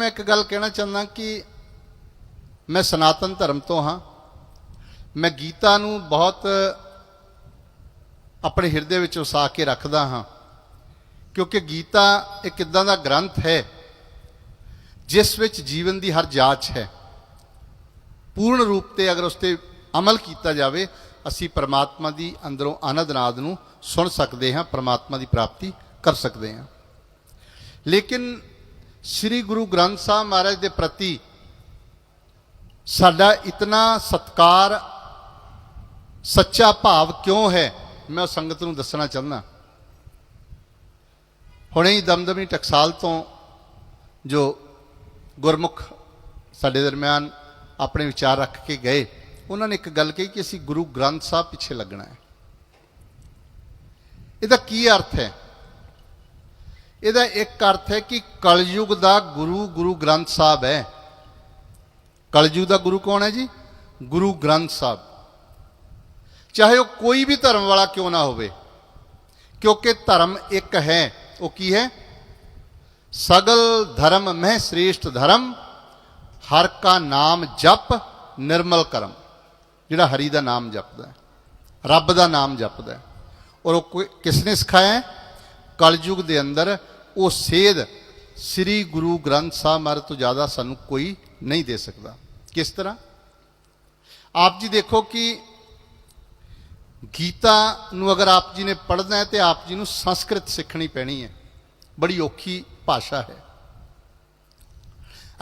ਮੈਂ ਇੱਕ ਗੱਲ ਕਹਿਣਾ ਚਾਹੁੰਦਾ ਕਿ ਮੈਂ ਸਨਾਤਨ ਧਰਮ ਤੋਂ ਹਾਂ। ਮੈਂ ਗੀਤਾ ਨੂੰ ਬਹੁਤ ਆਪਣੇ ਹਿਰਦੇ ਵਿੱਚ ਵਸਾ ਕੇ ਰੱਖਦਾ ਹਾਂ। ਕਿਉਂਕਿ ਗੀਤਾ ਇੱਕ ਇਦਾਂ ਦਾ ਗ੍ਰੰਥ ਹੈ, ਜਿਸ ਵਿੱਚ ਜੀਵਨ ਦੀ ਹਰ ਜਾਂਚ ਹੈ। ਪੂਰਨ ਰੂਪ ਤੇ ਅਗਰ ਉਸ ਤੇ ਅਮਲ ਕੀਤਾ ਜਾਵੇ, ਅਸੀਂ ਪਰਮਾਤਮਾ ਦੀ ਅੰਦਰੋਂ ਆਨੰਦ ਨਾਦ ਨੂੰ ਸੁਣ ਸਕਦੇ ਹਾਂ, ਪਰਮਾਤਮਾ ਦੀ ਪ੍ਰਾਪਤੀ ਕਰ ਸਕਦੇ ਹਾਂ। ਲੇਕਿਨ ਸ੍ਰੀ ਗੁਰੂ ਗ੍ਰੰਥ ਸਾਹਿਬ ਮਹਾਰਾਜ ਦੇ ਪ੍ਰਤੀ ਸਾਡਾ ਇਤਨਾ ਸਤਕਾਰ, ਸੱਚਾ ਭਾਵ ਕਿਉਂ ਹੈ? ਮੈਂ ਉਹ ਸੰਗਤ ਨੂੰ ਦੱਸਣਾ ਚਾਹੁੰਦਾ। ਹੁਣੇ ਹੀ ਦਮਦਮੀ ਟਕਸਾਲ ਤੋਂ ਜੋ ਗੁਰਮੁਖ ਸਾਡੇ ਦਰਮਿਆਨ ਆਪਣੇ ਵਿਚਾਰ ਰੱਖ ਕੇ ਗਏ, ਉਹਨਾਂ ਨੇ ਇੱਕ ਗੱਲ ਕਹੀ ਕਿ ਅਸੀਂ ਗੁਰੂ ਗ੍ਰੰਥ ਸਾਹਿਬ ਪਿੱਛੇ ਲੱਗਣਾ ਹੈ। ਇਹਦਾ ਕੀ ਅਰਥ ਹੈ? ਇਹਦਾ ਇੱਕ ਅਰਥ ਹੈ ਕਿ ਕਲਯੁਗ ਦਾ ਗੁਰੂ ਗੁਰੂ ਗ੍ਰੰਥ ਸਾਹਿਬ ਹੈ। ਕਲਯੁਗ ਦਾ ਗੁਰੂ ਕੌਣ ਹੈ ਜੀ? ਗੁਰੂ ਗ੍ਰੰਥ ਸਾਹਿਬ। ਚਾਹੇ ਉਹ ਕੋਈ ਵੀ ਧਰਮ ਵਾਲਾ ਕਿਉਂ ਨਾ ਹੋਵੇ, ਕਿਉਂਕਿ ਧਰਮ ਇੱਕ ਹੈ, ਉਹ ਕੀ ਹੈ? ਸਗਲ ਧਰਮ ਮਹਿ ਸ੍ਰੇਸ਼ਟ ਧਰਮ, ਹਰ ਕਾ ਨਾਮ ਜਪ ਨਿਰਮਲ ਕਰਮ। ਜਿਹੜਾ ਹਰੀ ਦਾ ਨਾਮ ਜਪਦਾ ਹੈ, ਰੱਬ ਦਾ ਨਾਮ ਜਪਦਾ ਹੈ। ਔਰ ਉਹ ਕੋਈ- ਕਿਸ ਨੇ ਸਿਖਾਇਆ ਹੈ? ਕਲਯੁਗ ਦੇ ਅੰਦਰ ਉਹ ਸੇਧ ਸ੍ਰੀ ਗੁਰੂ ਗ੍ਰੰਥ ਸਾਹਿਬ ਮਹਾਰਾਜ ਤੋਂ ਜ਼ਿਆਦਾ ਸਾਨੂੰ ਕੋਈ ਨਹੀਂ ਦੇ ਸਕਦਾ। ਕਿਸ ਤਰ੍ਹਾਂ? ਆਪ ਜੀ ਦੇਖੋ ਕਿ ਗੀਤਾ ਨੂੰ ਅਗਰ ਆਪ ਜੀ ਨੇ ਪੜ੍ਹਨਾ ਹੈ ਤੇ ਆਪ ਜੀ ਨੂੰ ਸੰਸਕ੍ਰਿਤ ਸਿੱਖਣੀ ਪੈਣੀ ਹੈ। ਬੜੀ ਔਖੀ ਭਾਸ਼ਾ ਹੈ।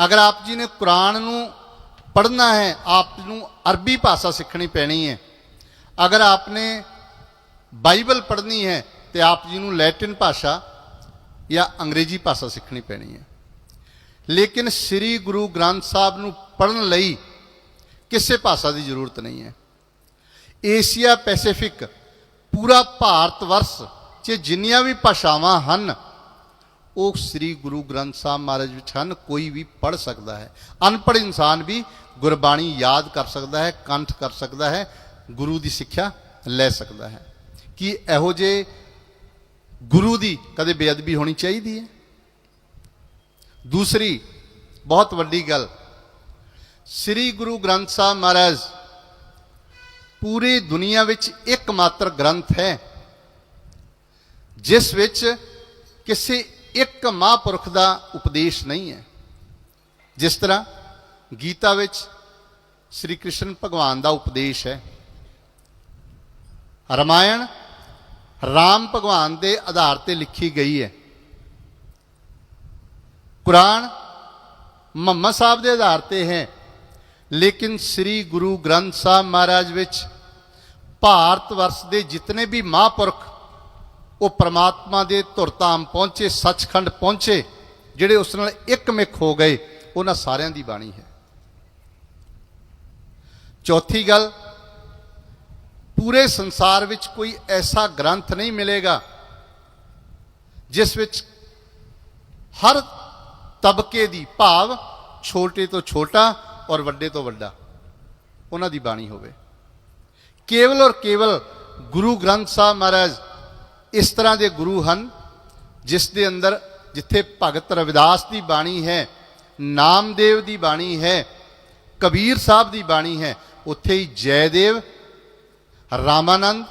ਅਗਰ ਆਪ ਜੀ ਨੇ ਕੁਰਾਨ ਨੂੰ ਪੜ੍ਹਨਾ ਹੈ, ਆਪ ਨੂੰ ਅਰਬੀ ਭਾਸ਼ਾ ਸਿੱਖਣੀ ਪੈਣੀ ਹੈ। ਅਗਰ ਆਪਨੇ ਬਾਈਬਲ ਪੜ੍ਹਨੀ ਹੈ ਤੇ ਆਪ ਜੀ ਨੂੰ ਲੈਟਿਨ ਭਾਸ਼ਾ ਜਾਂ ਅੰਗਰੇਜ਼ੀ ਭਾਸ਼ਾ ਸਿੱਖਣੀ ਪੈਣੀ ਹੈ। ਲੇਕਿਨ ਸ੍ਰੀ ਗੁਰੂ ਗ੍ਰੰਥ ਸਾਹਿਬ ਨੂੰ ਪੜ੍ਹਨ ਲਈ ਕਿਸੇ ਭਾਸ਼ਾ ਦੀ ਜ਼ਰੂਰਤ ਨਹੀਂ ਹੈ। ਏਸ਼ੀਆ ਪੈਸੀਫਿਕ ਪੂਰਾ ਭਾਰਤ ਵਰਸ਼ 'ਚ ਜਿੰਨੀਆਂ ਵੀ ਭਾਸ਼ਾਵਾਂ ਹਨ, ਉਹ ਸ੍ਰੀ ਗੁਰੂ ਗ੍ਰੰਥ ਸਾਹਿਬ ਮਹਾਰਾਜ ਵਿੱਚ ਹਨ, ਕੋਈ ਵੀ ਪੜ੍ਹ ਸਕਦਾ ਹੈ। ਅਨਪੜ੍ਹ ਇਨਸਾਨ ਵੀ ਗੁਰਬਾਣੀ ਯਾਦ ਕਰ ਸਕਦਾ ਹੈ, ਕੰਠ ਕਰ ਸਕਦਾ ਹੈ, ਗੁਰੂ ਦੀ ਸਿੱਖਿਆ ਲੈ ਸਕਦਾ ਹੈ। ਕੀ ਇਹੋ ਜੇ ਗੁਰੂ ਦੀ ਕਦੇ ਬੇਅਦਬੀ ਹੋਣੀ ਚਾਹੀਦੀ ਹੈ? ਦੂਸਰੀ, ਬਹੁਤ ਵੱਡੀ ਗੱਲ, ਸ੍ਰੀ ਗੁਰੂ ਗ੍ਰੰਥ ਸਾਹਿਬ ਮਹਾਰਾਜ ਪੂਰੀ ਦੁਨੀਆ ਵਿੱਚ ਇੱਕ ਮਾਤਰ ਗ੍ਰੰਥ ਹੈ, ਜਿਸ ਵਿੱਚ ਕਿਸੇ ਇੱਕ ਮਹਾਂਪੁਰਖ ਦਾ ਉਪਦੇਸ਼ ਨਹੀਂ ਹੈ। ਜਿਸ ਤਰ੍ਹਾਂ ਗੀਤਾ ਵਿੱਚ ਸ੍ਰੀ ਕ੍ਰਿਸ਼ਨ ਭਗਵਾਨ ਦਾ ਉਪਦੇਸ਼ ਹੈ। ਰਮਾਇਣ ਰਾਮ ਭਗਵਾਨ ਦੇ ਆਧਾਰ ਤੇ ਲਿਖੀ ਗਈ ਹੈ। ਕੁਰਾਨ ਮੁਹੰਮਦ ਸਾਹਿਬ ਦੇ ਆਧਾਰ ਤੇ ਹੈ। ਲੇਕਿਨ ਸ੍ਰੀ ਗੁਰੂ ਗ੍ਰੰਥ ਸਾਹਿਬ ਮਹਾਰਾਜ ਵਿੱਚ ਭਾਰਤ ਵਰਸ਼ ਦੇ ਜਿਤਨੇ ਵੀ ਮਹਾਂਪੁਰਖ, ਉਹ ਪ੍ਰਮਾਤਮਾ ਦੇ ਧੁਰਤਾਮ ਪਹੁੰਚੇ, ਸੱਚਖੰਡ ਪਹੁੰਚੇ, ਜਿਹੜੇ ਉਸ ਨਾਲ ਇੱਕਮਿਕ ਹੋ ਗਏ, ਉਹਨਾਂ ਸਾਰਿਆਂ ਦੀ ਬਾਣੀ ਹੈ। ਚੌਥੀ ਗੱਲ ਪੂਰੇ ਸੰਸਾਰ ਵਿੱਚ ਕੋਈ ਐਸਾ ਗ੍ਰੰਥ ਨਹੀਂ ਮਿਲੇਗਾ ਜਿਸ ਵਿੱਚ ਹਰ ਤਬਕੇ ਦੀ ਭਾਵ ਛੋਟੇ ਤੋਂ ਛੋਟਾ ਔਰ ਵੱਡੇ ਤੋਂ ਵੱਡਾ ਉਹਨਾਂ ਦੀ ਬਾਣੀ ਹੋਵੇ। ਕੇਵਲ ਔਰ ਕੇਵਲ ਗੁਰੂ ਗ੍ਰੰਥ ਸਾਹਿਬ ਮਹਾਰਾਜ ਇਸ ਤਰ੍ਹਾਂ ਦੇ ਗੁਰੂ ਹਨ ਜਿਸ ਦੇ ਅੰਦਰ ਜਿੱਥੇ ਭਗਤ ਰਵਿਦਾਸ ਦੀ ਬਾਣੀ ਹੈ, ਨਾਮਦੇਵ ਦੀ ਬਾਣੀ ਹੈ, ਕਬੀਰ ਸਾਹਿਬ ਦੀ ਬਾਣੀ ਹੈ, ਉੱਥੇ ਹੀ ਜੈਦੇਵ ਰਾਮਾਨੰਦ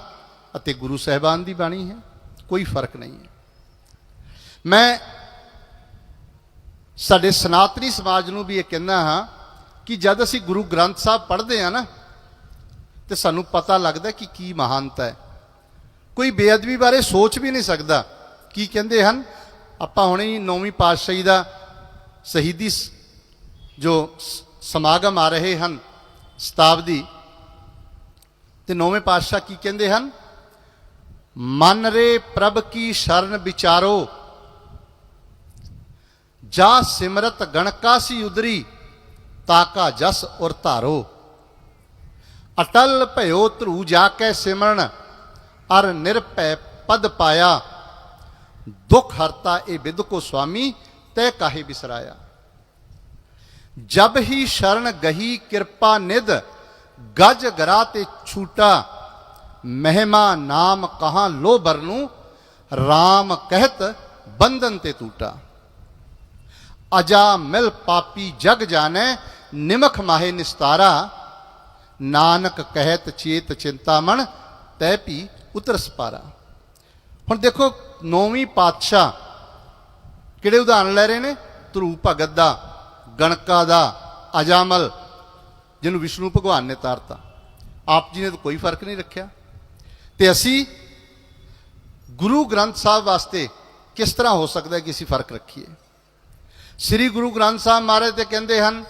ਅਤੇ ਗੁਰੂ ਸਾਹਿਬਾਨ ਦੀ ਬਾਣੀ ਹੈ, ਕੋਈ ਫ਼ਰਕ ਨਹੀਂ ਹੈ। ਮੈਂ ਸਾਡੇ ਸਨਾਤਨੀ ਸਮਾਜ ਨੂੰ ਵੀ ਇਹ ਕਹਿੰਦਾ ਹਾਂ ਕਿ ਜਦ ਅਸੀਂ ਗੁਰੂ ਗ੍ਰੰਥ ਸਾਹਿਬ ਪੜ੍ਹਦੇ ਹਾਂ ਨਾ, ਤੇ ਸਾਨੂੰ ਪਤਾ ਲੱਗਦਾ ਕਿ ਕੀ ਮਹਾਨਤਾ ਹੈ। ਕੋਈ ਬੇਅਦਬੀ ਬਾਰੇ ਸੋਚ ਵੀ ਨਹੀਂ ਸਕਦਾ। ਕੀ ਕਹਿੰਦੇ ਹਨ? ਆਪਾਂ ਹੁਣੇ ਨੌਵੀਂ ਪਾਤਸ਼ਾਹੀ ਦਾ ਸ਼ਹੀਦੀ ਸ- ਜੋ ਸਮਾਗਮ ਆ ਰਹੇ ਹਨ, ਸ਼ਤਾਬਦੀ ਤੇ ਨੌਵੇਂ ਪਾਤਸ਼ਾਹ ਕੀ ਕਹਿੰਦੇ ਹਨ ਮਨ ਰੇ ਪ੍ਰਭ ਕੀ ਸ਼ਰਨ ਵਿਚਾਰੋ ਜਾ ਸਿਮਰਤ ਗਣਕਾਸੀ ਉਦਰੀ ਤਾਕਾ ਜਸ ਔਰ ਧਾਰੋ ਅਟਲ ਭਇਓ ਧਰੂ ਜਾ ਕੇ ਸਿਮਰਨ ਅਰ ਨਿਰਭੈ ਪਦ ਪਾਇਆ ਦੁਖ ਹਰਤਾ ਇਹ ਵਿਦ ਕੋ ਸੁਆਮੀ ਤੈ ਕਾਹੇ ਬਿਸਰਾਇਆ ਜਬ ਹੀ ਸ਼ਰਨ ਗਹੀ ਕਿਰਪਾ ਨਿਧ ਗਜ ਗਰਾ ਤੇ ਛੂਟਾ, ਮਹਿਮਾ ਨਾਮ ਕਹਾਂ ਲੋ ਬਰਨੂ RAM ਕਹਿਤ ਬੰਧਨ ਤੇ ਟੂਟਾ ਅਜਾ ਮਿਲ ਪਾਪੀ ਜਗ ਜਾਣੈ, ਨਿਮਖ ਮਾਹੇ ਨਿਸਤਾਰਾ, ਨਾਨਕ ਕਹਿਤ ਚੇਤ ਚਿੰਤਾ ਚਿੰਤਾਮਣ ਤੈ ਭੀ ਉਤਰ ਸਪਾਰਾ। ਹੁਣ ਦੇਖੋ, ਨੌਵੀਂ ਪਾਤਸ਼ਾਹ ਕਿਹੜੇ ਉਦਾਹਰਣ ਲੈ ਰਹੇ ਨੇ? ਧਰੂ ਭਗਤ ਦਾ, ਗਣਕਾ ਦਾ, ਅਜਾਮਲ ਜਿਹਨੂੰ ਵਿਸ਼ਨੂੰ ਭਗਵਾਨ ਨੇ ਤਾਰਤਾ। ਆਪ ਜੀ ਨੇ ਤਾਂ ਕੋਈ ਫ਼ਰਕ ਨਹੀਂ ਰੱਖਿਆ। ਤੇ ਅਸੀਂ ਗੁਰੂ ਗ੍ਰੰਥ ਸਾਹਿਬ ਵਾਸਤੇ ਕਿਸ ਤਰ੍ਹਾਂ ਹੋ ਸਕਦਾ ਹੈ ਕਿ ਅਸੀਂ ਫ਼ਰਕ ਰੱਖੀਏ? ਸ੍ਰੀ ਗੁਰੂ ਗ੍ਰੰਥ ਸਾਹਿਬ ਮਹਾਰਾਜ ਤੇ ਕਹਿੰਦੇ ਹਨ,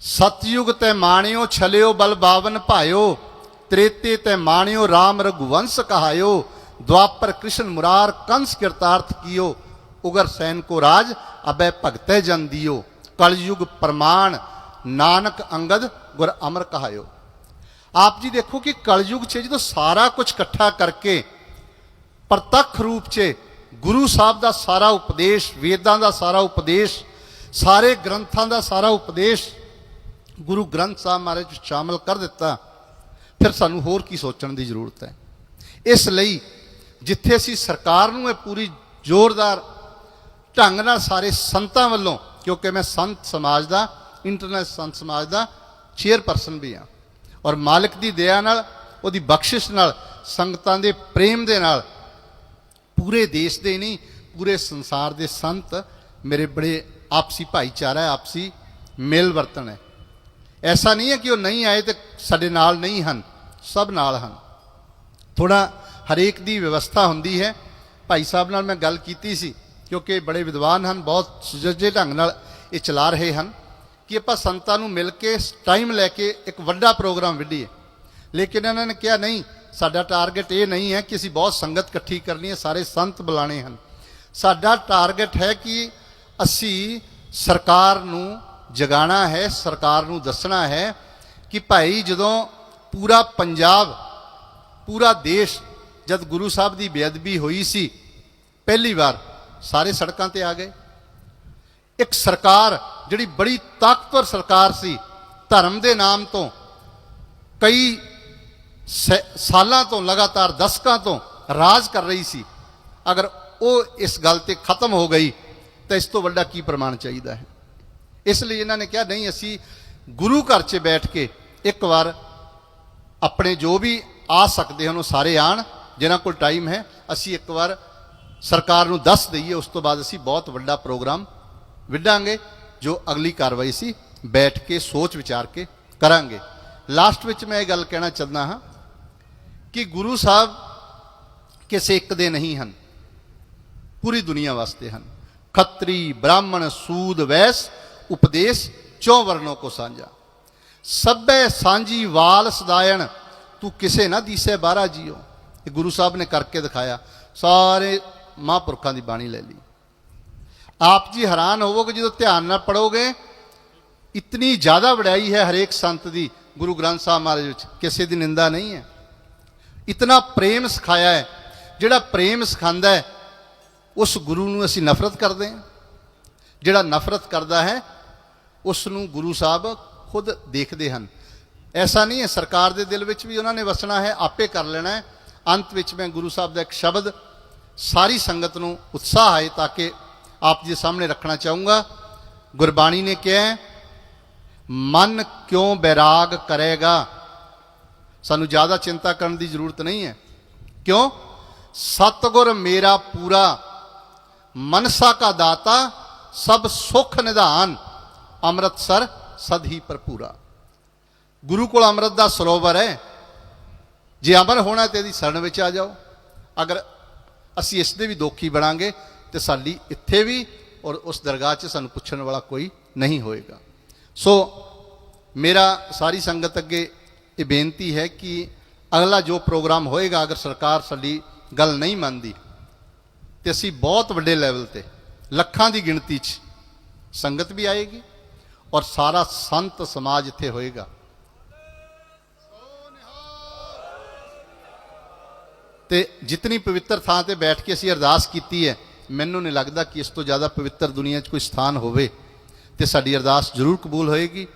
ਸਤਯੁਗ ਤੇ ਮਾਣਿਓ ਛਲਿਓ ਬਲ ਬਾਵਨ ਭਾਇਓ, ਤ੍ਰੇਤੇ ਤੇ ਮਾਣਿਓ RAM ਰਘੁਵੰਸ਼ ਕਹਾਇਓ ਦੁਆਪਰ ਕ੍ਰਿਸ਼ਨ ਮੁਰਾਰ ਕੰਸ ਕਿਰਤਾਰਥ ਕੀਓ, ਉਗਰ ਸੈਨ ਕੋ ਰਾਜ ਅਬੈ ਭਗਤੈ ਜਨ ਦਿਓ ਕਲਯੁਗ ਪ੍ਰਮਾਣ, ਨਾਨਕ ਅੰਗਦ ਗੁਰ ਅਮਰ ਕਹਾਇਓ। ਆਪ ਜੀ ਦੇਖੋ ਕਿ ਕਲਯੁਗ 'ਚ ਜਦੋਂ ਸਾਰਾ ਕੁਝ ਇਕੱਠਾ ਕਰਕੇ ਪ੍ਰਤੱਖ ਰੂਪ 'ਚ ਗੁਰੂ ਸਾਹਿਬ ਦਾ ਸਾਰਾ ਉਪਦੇਸ਼, ਵੇਦਾਂ ਦਾ ਸਾਰਾ ਉਪਦੇਸ਼, ਸਾਰੇ ਗ੍ਰੰਥਾਂ ਦਾ ਸਾਰਾ ਉਪਦੇਸ਼ ਗੁਰੂ ਗ੍ਰੰਥ ਸਾਹਿਬ ਮਹਾਰਾਜ 'ਚ ਸ਼ਾਮਲ ਕਰ ਦਿੱਤਾ, ਫਿਰ ਸਾਨੂੰ ਹੋਰ ਕੀ ਸੋਚਣ ਦੀ ਜ਼ਰੂਰਤ ਹੈ? ਇਸ ਲਈ ਜਿੱਥੇ ਅਸੀਂ ਸਰਕਾਰ ਨੂੰ ਇਹ ਪੂਰੀ ਜ਼ੋਰਦਾਰ ਢੰਗ ਨਾਲ ਸਾਰੇ ਸੰਤਾਂ ਵੱਲੋਂ ਕਿਉਂਕਿ ਮੈਂ ਸੰਤ ਸਮਾਜ ਦਾ ਇੰਟਰਨੈਸ਼ਨਲ ਸੰਤ ਸਮਾਜ ਦਾ ਚੇਅਰਪਰਸਨ ਵੀ ਹਾਂ। ਔਰ ਮਾਲਕ ਦੀ ਦਇਆ ਨਾਲ, ਉਹਦੀ ਬਖਸ਼ਿਸ਼ ਨਾਲ, ਸੰਗਤਾਂ ਦੇ ਪ੍ਰੇਮ ਦੇ ਨਾਲ, ਪੂਰੇ ਦੇਸ਼ ਦੇ ਨਹੀਂ, ਪੂਰੇ ਸੰਸਾਰ ਦੇ ਸੰਤ ਮੇਰੇ ਬੜੇ ਆਪਸੀ ਭਾਈਚਾਰਾ, ਆਪਸੀ ਮੇਲ ਵਰਤਨ ਹੈ। ਐਸਾ ਨਹੀਂ ਹੈ ਕਿ ਉਹ ਨਹੀਂ ਆਏ ਤੇ ਸਾਡੇ ਨਾਲ ਨਹੀਂ ਹਨ, ਸਭ ਨਾਲ ਹਨ। ਥੋੜਾ ਹਰੇਕ ਦੀ ਵਿਵਸਥਾ ਹੁੰਦੀ ਹੈ। ਭਾਈ ਸਾਹਿਬ ਨਾਲ ਮੈਂ ਗੱਲ ਕੀਤੀ ਸੀ। ਕਿਉਂਕਿ ਬੜੇ ਵਿਦਵਾਨ ਹਨ, ਬਹੁਤ ਸੁਜੱਜੇ ਢੰਗ ਨਾਲ ਇਹ ਚਲਾ ਰਹੇ ਹਨ ਕਿ ਆਪਾਂ ਸੰਤਾਂ ਨੂੰ ਮਿਲ ਕੇ ਟਾਈਮ ਲੈ ਕੇ ਇੱਕ ਵੱਡਾ ਪ੍ਰੋਗਰਾਮ ਵਿੱਢੀਏ। ਲੇਕਿਨ ਇਹਨਾਂ ਨੇ ਕਿਹਾ, ਨਹੀਂ, ਸਾਡਾ ਟਾਰਗੇਟ ਇਹ ਨਹੀਂ ਹੈ ਕਿ ਅਸੀਂ ਬਹੁਤ ਸੰਗਤ ਇਕੱਠੀ ਕਰਨੀ ਹੈ, ਸਾਰੇ ਸੰਤ ਬੁਲਾਣੇ ਹਨ। ਸਾਡਾ ਟਾਰਗੇਟ ਹੈ ਕਿ ਅਸੀਂ ਸਰਕਾਰ ਨੂੰ ਜਗਾਣਾ ਹੈ, ਸਰਕਾਰ ਨੂੰ ਦੱਸਣਾ ਹੈ ਕਿ ਭਾਈ ਜਦੋਂ ਪੂਰਾ ਪੰਜਾਬ, ਪੂਰਾ ਦੇਸ਼ ਜਦ ਗੁਰੂ ਸਾਹਿਬ ਦੀ ਬੇਅਦਬੀ ਹੋਈ ਸੀ, ਪਹਿਲੀ ਵਾਰ ਸਾਰੇ ਸੜਕਾਂ ਤੇ ਆ ਗਏ। ਇੱਕ ਸਰਕਾਰ ਜਿਹੜੀ ਬੜੀ ਤਾਕਤਵਰ ਸਰਕਾਰ ਸੀ, ਧਰਮ ਦੇ ਨਾਮ ਤੋਂ ਕਈ ਸ- ਸਾਲਾਂ ਤੋਂ ਲਗਾਤਾਰ ਦਸ਼ਕਾਂ ਤੋਂ ਰਾਜ ਕਰ ਰਹੀ ਸੀ। ਅਗਰ ਉਹ ਇਸ ਗੱਲ ਤੇ ਖਤਮ ਹੋ ਗਈ, ਤਾਂ ਇਸ ਤੋਂ ਵੱਡਾ ਕੀ ਪ੍ਰਮਾਣ ਚਾਹੀਦਾ ਹੈ? ਇਸ ਲਈ ਇਹਨਾਂ ਨੇ ਕਿਹਾ, ਨਹੀਂ, ਅਸੀਂ ਗੁਰੂ ਘਰ 'ਚ ਬੈਠ ਕੇ ਇੱਕ ਵਾਰ ਆਪਣੇ ਜੋ ਵੀ ਆ ਸਕਦੇ ਹਨ, ਉਹ ਸਾਰੇ ਆਣ, ਜਿਨ੍ਹਾਂ ਕੋਲ ਟਾਈਮ ਹੈ, ਅਸੀਂ ਇੱਕ ਵਾਰ ਸਰਕਾਰ ਨੂੰ ਦੱਸ ਦਈਏ, ਉਸ ਤੋਂ ਬਾਅਦ ਅਸੀਂ ਬਹੁਤ ਵੱਡਾ ਪ੍ਰੋਗਰਾਮ ਵਿੱਢਾਂਗੇ, ਜੋ ਅਗਲੀ ਕਾਰਵਾਈ ਸੀ ਬੈਠ ਕੇ, ਸੋਚ ਵਿਚਾਰ ਕੇ ਕਰਾਂਗੇ। ਲਾਸਟ ਵਿੱਚ ਮੈਂ ਇਹ ਗੱਲ ਕਹਿਣਾ ਚਾਹੁੰਦਾ ਹਾਂ ਕਿ ਗੁਰੂ ਸਾਹਿਬ ਕਿਸੇ ਇੱਕ ਦੇ ਨਹੀਂ ਹਨ, ਪੂਰੀ ਦੁਨੀਆ ਵਾਸਤੇ ਹਨ। ਖੱਤਰੀ, ਬ੍ਰਾਹਮਣ, ਸੂਦ, ਵੈਸ, ਉਪਦੇਸ਼, ਚੌ ਵਰਨੋਂ ਕੋ ਸਾਂਝਾ। ਸਭੇ ਸਾਂਝੀ ਵਾਲ ਸਦਾਇਣ, ਤੂੰ ਕਿਸੇ ਨਾ ਦੀਸੇ ਬਾਹਰਾ ਜੀਓ। ਇਹ ਗੁਰੂ ਸਾਹਿਬ ਨੇ ਕਰਕੇ ਦਿਖਾਇਆ। ਸਾਰੇ ਮਹਾਂਪੁਰਖਾਂ ਦੀ ਬਾਣੀ ਲੈ ਲਈ। ਆਪ ਜੀ ਹੈਰਾਨ ਹੋਵੋਗੇ ਜਦੋਂ ਧਿਆਨ ਨਾਲ ਪੜੋਗੇ ਇਤਨੀ ਜ਼ਿਆਦਾ ਵਡਿਆਈ ਹੈ ਹਰੇਕ ਸੰਤ ਦੀ ਗੁਰੂ ਗ੍ਰੰਥ ਸਾਹਿਬ ਮਹਾਰਾਜ ਵਿੱਚ, ਕਿਸੇ ਦੀ ਨਿੰਦਾ ਨਹੀਂ ਹੈ। ਇਤਨਾ ਪ੍ਰੇਮ ਸਿਖਾਇਆ ਹੈ, ਜਿਹੜਾ ਪ੍ਰੇਮ ਸਿਖਾਉਂਦਾ ਹੈ, ਉਸ ਗੁਰੂ ਨੂੰ ਅਸੀਂ ਨਫ਼ਰਤ ਕਰਦੇ ਹਾਂ। ਜਿਹੜਾ ਨਫ਼ਰਤ ਕਰਦਾ ਹੈ ਉਸ ਨੂੰ ਗੁਰੂ ਸਾਹਿਬ ਖੁਦ ਦੇਖਦੇ ਹਨ। ਐਸਾ ਨਹੀਂ ਹੈ, ਸਰਕਾਰ ਦੇ ਦਿਲ ਵਿੱਚ ਵੀ ਉਹਨਾਂ ਨੇ ਵਸਣਾ ਹੈ, ਆਪੇ ਕਰ ਲੈਣਾ ਹੈ। ਅੰਤ ਵਿੱਚ ਮੈਂ ਗੁਰੂ ਸਾਹਿਬ ਦਾ ਇੱਕ ਸ਼ਬਦ ਸਾਰੀ ਸੰਗਤ ਨੂੰ ਉਤਸ਼ਾਹ ਆਏ ਤਾਂ ਕਿ ਆਪ ਜੀ ਦੇ ਸਾਹਮਣੇ ਰੱਖਣਾ ਚਾਹੂੰਗਾ। ਗੁਰਬਾਣੀ ਨੇ ਕਿਹਾ ਮਨ ਕਿਉਂ ਬੈਰਾਗ ਕਰੇਗਾ? ਸਾਨੂੰ ਜ਼ਿਆਦਾ ਚਿੰਤਾ ਕਰਨ ਦੀ ਜ਼ਰੂਰਤ ਨਹੀਂ ਹੈ। ਕਿਉਂ? ਸਤਗੁਰ ਮੇਰਾ ਪੂਰਾ, ਮਨਸਾ ਕਾ ਦਾਤਾ, ਸਭ ਸੁਖ ਨਿਧਾਨ, ਅੰਮ੍ਰਿਤਸਰ ਸਦ ਹੀ ਭਰਪੂਰਾ। ਗੁਰੂ ਕੋਲ ਅੰਮ੍ਰਿਤ ਦਾ ਸਰੋਵਰ ਹੈ। ਜੇ ਅਮਰ ਹੋਣਾ ਤੇ ਇਹਦੀ ਸ਼ਰਨ ਵਿੱਚ ਆ ਜਾਓ। ਅਗਰ ਅਸੀਂ ਇਸ ਦੇ ਵੀ ਦੋਖੀ ਬਣਾਂਗੇ ਤੇ ਸਾਡੀ ਇੱਥੇ ਵੀ ਔਰ ਉਸ ਦਰਗਾਹ 'ਚ ਸਾਨੂੰ ਪੁੱਛਣ ਵਾਲਾ ਕੋਈ ਨਹੀਂ ਹੋਏਗਾ। ਸੋ ਮੇਰਾ ਸਾਰੀ ਸੰਗਤ ਅੱਗੇ ਇਹ ਬੇਨਤੀ ਹੈ ਕਿ ਅਗਲਾ ਜੋ ਪ੍ਰੋਗਰਾਮ ਹੋਏਗਾ, ਅਗਰ ਸਰਕਾਰ ਸਾਡੀ ਗੱਲ ਨਹੀਂ ਮੰਨਦੀ ਤੇ ਅਸੀਂ ਬਹੁਤ ਵੱਡੇ ਲੈਵਲ ਤੇ ਲੱਖਾਂ ਦੀ ਗਿਣਤੀ 'ਚ ਸੰਗਤ ਵੀ ਆਏਗੀ ਔਰ ਸਾਰਾ ਸੰਤ ਸਮਾਜ ਇੱਥੇ ਹੋਏਗਾ। ਤੇ ਜਿਤਨੀ ਪਵਿੱਤਰ ਥਾਂ ਤੇ ਬੈਠ ਕੇ ਅਸੀਂ ਅਰਦਾਸ ਕੀਤੀ ਹੈ, ਮੈਨੂੰ ਨਹੀਂ ਲੱਗਦਾ ਕਿ ਇਸ ਤੋਂ ਜ਼ਿਆਦਾ ਪਵਿੱਤਰ ਦੁਨੀਆ 'ਚ ਕੋਈ ਸਥਾਨ ਹੋਵੇ ਤੇ ਸਾਡੀ ਅਰਦਾਸ ਜ਼ਰੂਰ ਕਬੂਲ ਹੋਏਗੀ।